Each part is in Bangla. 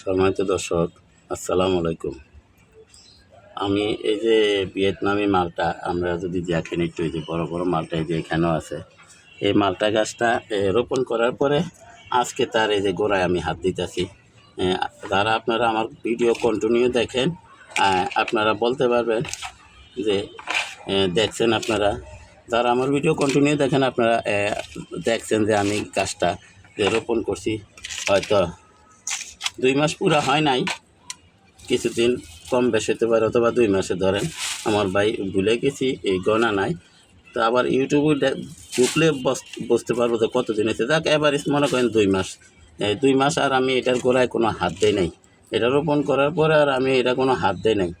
সম্মানিত দর্শক, আসসালামু আলাইকুম। আমি এই যে ভিয়েতনামি মালটা, আমরা যদি দেখেন একটু এই যে বড় বড় মালটা এই যে এখানেও আছে, এই মালটা গাছটা রোপণ করার পরে আজকে তার এই যে গোড়ায় আমি হাত দিতেছি। যারা আপনারা আমার ভিডিও কন্টিনিউ দেখেন আপনারা বলতে পারবেন যে দেখছেন আপনারা, যারা আমার ভিডিও কন্টিনিউ দেখেন, আপনারা দেখছেন যে আমি গাছটা যে রোপণ করছি, হয়তো দুই মাস পুরা হয় নাই। কিছুদিন কম বেশি হতে পারে, অথবা দুই মাসে ধরেন। আমার ভাই ভুলে গেছি, এই গণা নাই। তো আবার ইউটিউবে ঢুকলে বস- বুঝতে পারব যে কতদিন হয়েছে যাক এভারেজ মনে করেন দুই মাস। দুই মাস আর আমি এটার গোড়ায় কোনো হাত দেই নাই। এটা রোপণ করার পরে আর আমি এটা কোনো হাত দেই নাই।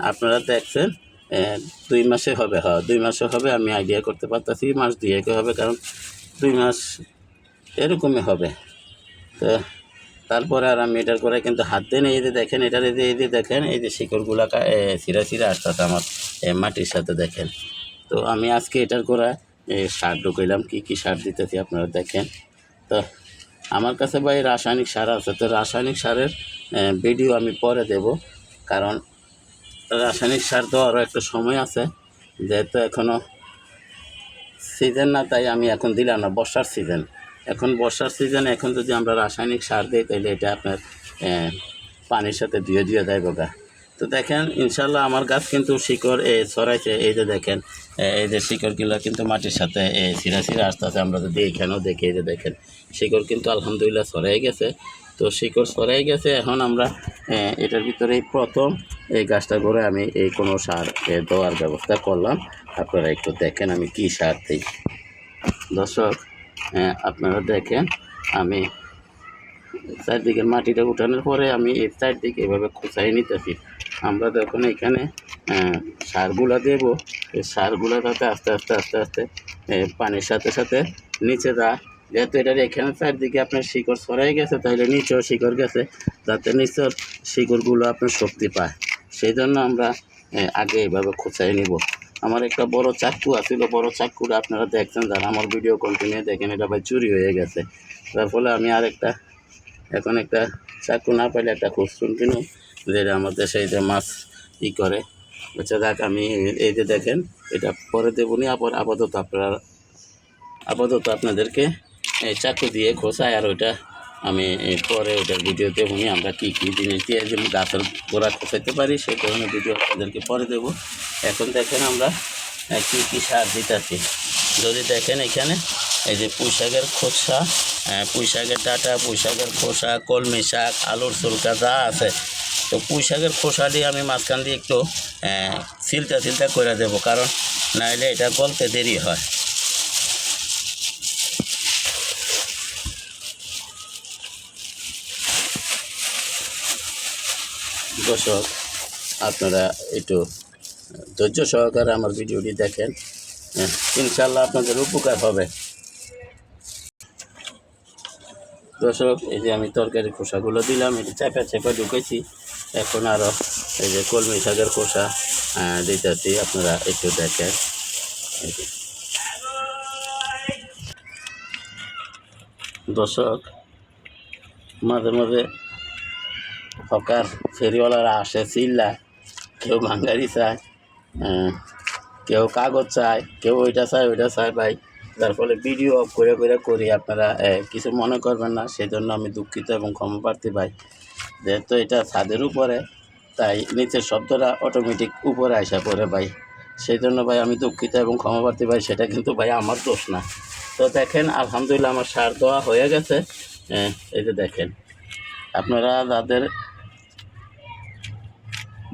আপনারা দেখছেন দুই মাসে হবে হ্যাঁ দুই মাসে হবে, আমি আইডিয়া করতে পারতেছি, মাস দুয়েকে হবে, কারণ দুই মাস এরকমই হবে। তো তারপরে আর আমি এটার করে কিন্তু হাত দেন এই যে দেখেন এটার এই যে এই দেখেন এই যে শিকড়গুলা এ, ছিঁড়া ছিঁড়া আমার মাটির সাথে দেখেন। তো আমি আজকে এটার করে সার ঢুকাইলাম কী কী সার দিতেছি আপনারা দেখেন। তো আমার কাছে ভাই রাসায়নিক সার আছে তো রাসায়নিক সারের ভিডিও আমি পরে দেব কারণ রাসায়নিক সার দেওয়ারও একটা সময় আছে যেহেতু এখনও সিজন না তাই আমি এখন দিলাম না বর্ষার সিজন এখন বর্ষার সিজনে এখন যদি আমরা রাসায়নিক সার দিই, তাহলে এটা আপনার পানির সাথে ধুয়ে ধুয়ে দেয় গা তো দেখেন ইনশাল্লাহ আমার গাছ কিন্তু শিকড়, এ, ছড়াইছে। এই যে দেখেন এই যে শিকড়গুলো কিন্তু মাটির সাথে, এ সিরা সিরা আসতেছে। আমরা যদি এখানেও দেখি, এই যে দেখেন, শিকড় কিন্তু আলহামদুলিল্লাহ ছড়াই গেছে। তো শিকড় ছড়াই গেছে। এখন আমরা এটার ভিতরে প্রথম এই গাছটা করে আমি এই কোনো সার দেওয়ার ব্যবস্থা করলাম। আপনারা একটু দেখেন আমি কি সার দিই। দর্শক হ্যাঁ, আপনারা দেখেন আমি চারদিকে মাটিটা উঠানোর পরে আমি এই চারদিকে এভাবে খুঁচাই নিতেছি। আমরা যখন এখানে সারগুলা দেব এই সারগুলা যাতে আস্তে আস্তে আস্তে আস্তে পানির সাথে সাথে নিচে যায়। যেহেতু এটার এখানে চারদিকে আপনার শিকড় ছড়াই গেছে তাহলে নিচেও শিকড় গেছে যাতে নিচের শিকড়গুলো আপনার শক্তি পায়। সেই জন্য আমরা আগে এভাবে খুঁচাই নিব। আমার একটা বড় চাকু আছিল, বড় চাকুটা আপনারা দেখছেন, যারা আমার ভিডিও কন্টিনিউ দেখেন, এটা ভাই চুরি হয়ে গেছে। তার ফলে আমি আর একটা এখন একটা চাকু না পাইলে একটা খুচরুন কিনুম যেটা আমাদের সেই যে মাছ ই করে। আচ্ছা দেখ আমি এই যে দেখেন, এটা পরে দেবনি, আবার আপাতত আপনারা, আপাতত আপনাদেরকে এই চাকু দিয়ে খোসায় আর ওইটা আমি পরে ওইটার ভিডিও দেবনি আমরা কী কী জিনিস দিয়ে যে গাছের গোড়া খোসাইতে পারি সেই ধরনের ভিডিও আপনাদেরকে পরে দেবো। এখন দেখেন আমরা কী কী সার দিতেছি। যদি দেখেন এখানে এই যে পুঁই শাকের খোসা আহ, পুঁই শাকের ডাটা পুঁই শাকের খোসা কলমি শাক আলুর চুলকা যা আছে তো পুঁই শাকের খোসা দিয়ে আমি মাঝখান দিয়ে একটু আহ, সিলটা সিলটা করে দেবো কারণ নাহলে এটা গলতে দেরি হয়। দর্শক আপনারা একটু ধৈর্য সহকারে আমার ভিডিওটি দেখেন। হ্যাঁ, ইনশাল্লাহ আপনাদের উপকার হবে। দর্শক এই যে আমি তরকারি খোসাগুলো দিলাম এটি চেপে চেপে ঢুকেছি। এখন আরও এই যে কলমি শাকের খোসা দিতেছি আপনারা একটু দেখেন। দর্শক মাঝে মাঝে হকার ফেরিওয়ালারা আসে চিল্লা কেউ ভাঙ্গারি চায় কেউ কাগজ চায় কেউ ওইটা চায় ওইটা চায় ভাই। যার ফলে ভিডিও অফ করে করে করি আপনারা কিছু মনে করবেন না। সেই জন্য আমি দুঃখিত এবং ক্ষমা প্রার্থী ভাই। যেহেতু এটা ছাদের উপরে তাই নিচের শব্দটা অটোমেটিক উপরে আসা পড়ে ভাই। সেই জন্য ভাই আমি দুঃখিত এবং ক্ষমা প্রার্থী ভাই সেটা কিন্তু ভাই আমার দোষ না। তো দেখেন আলহামদুলিল্লাহ আমার সার দেওয়া হয়ে গেছে। আহ, এই যে দেখেন। আপনারা যাদের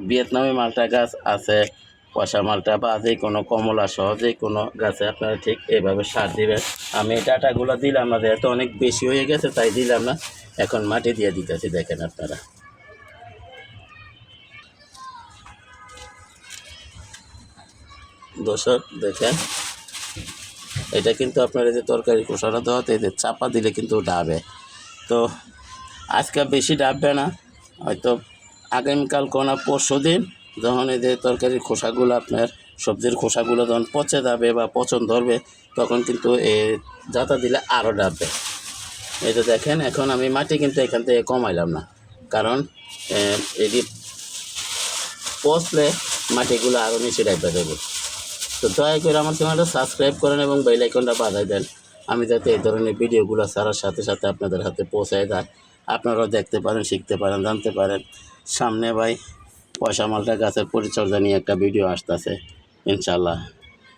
ভিয়েতনামি মালটা গাছ আছে পয়সা মালটা বা যে কোনো কমলা সহ যে কোনো গাছে আপনারা ঠিক এইভাবে সার দিবেন। আমি ডাটাগুলো দিলাম না, যেহেতু অনেক বেশি হয়ে গেছে তাই দিলাম না, এখন মাটি দিয়ে দিতেছি, দেখেন আপনারা। দর্শক, দেখেন, এটা কিন্তু আপনার এই যে তরকারি খোসাটা দেওয়াতে এই চাপা দিলে কিন্তু ডাবে। তো আজকে বেশি ডাববে না, হয়তো আগামীকাল কোনো পরশু দিন যখন এই যে তরকারির খোসাগুলো আপনার, সবজির খোসাগুলো যখন পচে যাবে বা পচন ধরবে, তখন কিন্তু এ যাতা দিলে আরও ডাববে। এই যে দেখেন, এখন আমি মাটি কিন্তু এখান থেকে কমাইলাম না। কারণ এটি পচলে মাটিগুলো আরও নিচে ডাইপা দেবে তো দয়া করে আমার চ্যানেলটা সাবস্ক্রাইব করেন এবং বেল আইকনটা বাজায় দেন। আমি যাতে এই ধরনের ভিডিওগুলো ছাড়ার সাথে সাথে আপনাদের হাতে পৌঁছায় যায়। আপনারাও দেখতে পারেন, শিখতে পারেন, জানতে পারেন। সামনে ভাই পয়সা মালটা গাছের পরিচর্যা নিয়ে একটা ভিডিও আসতেছে ইনশাল্লাহ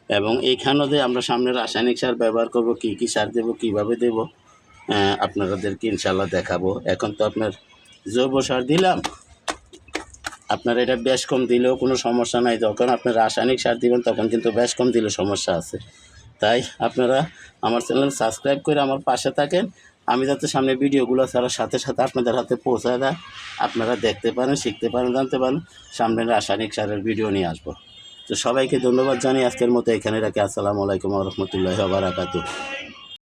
এবং এইখানেও যে আমরা সামনে রাসায়নিক সার ব্যবহার করব কী কী সার দেবো কীভাবে দেবো আহ, আপনাদেরকে ইনশাল্লাহ দেখাবো। এখন তো আপনার জৈব সার দিলাম আপনার এটা বেশ কম দিলেও কোনো সমস্যা নাই। যখন আপনি রাসায়নিক সার দিবেন তখন কিন্তু বেশ কম দিলে সমস্যা আছে। তাই আপনারা আমার চ্যানেল সাবস্ক্রাইব করে আমার পাশে থাকেন আমি যাতে সামনে ভিডিওগুলো ছাড়ার সাথে সাথে আপনাদের হাতে পৌঁছায় দেয়। আপনারা দেখতে পারেন, শিখতে পারেন, জানতে পারেন। সামনে রাসায়নিক সারের ভিডিও নিয়ে আসব। তো সবাইকে ধন্যবাদ জানিয়ে আজকের মতো এখানে রাখি। আসসালামু আলাইকুম রহমতুল্লাহ বারাকাতু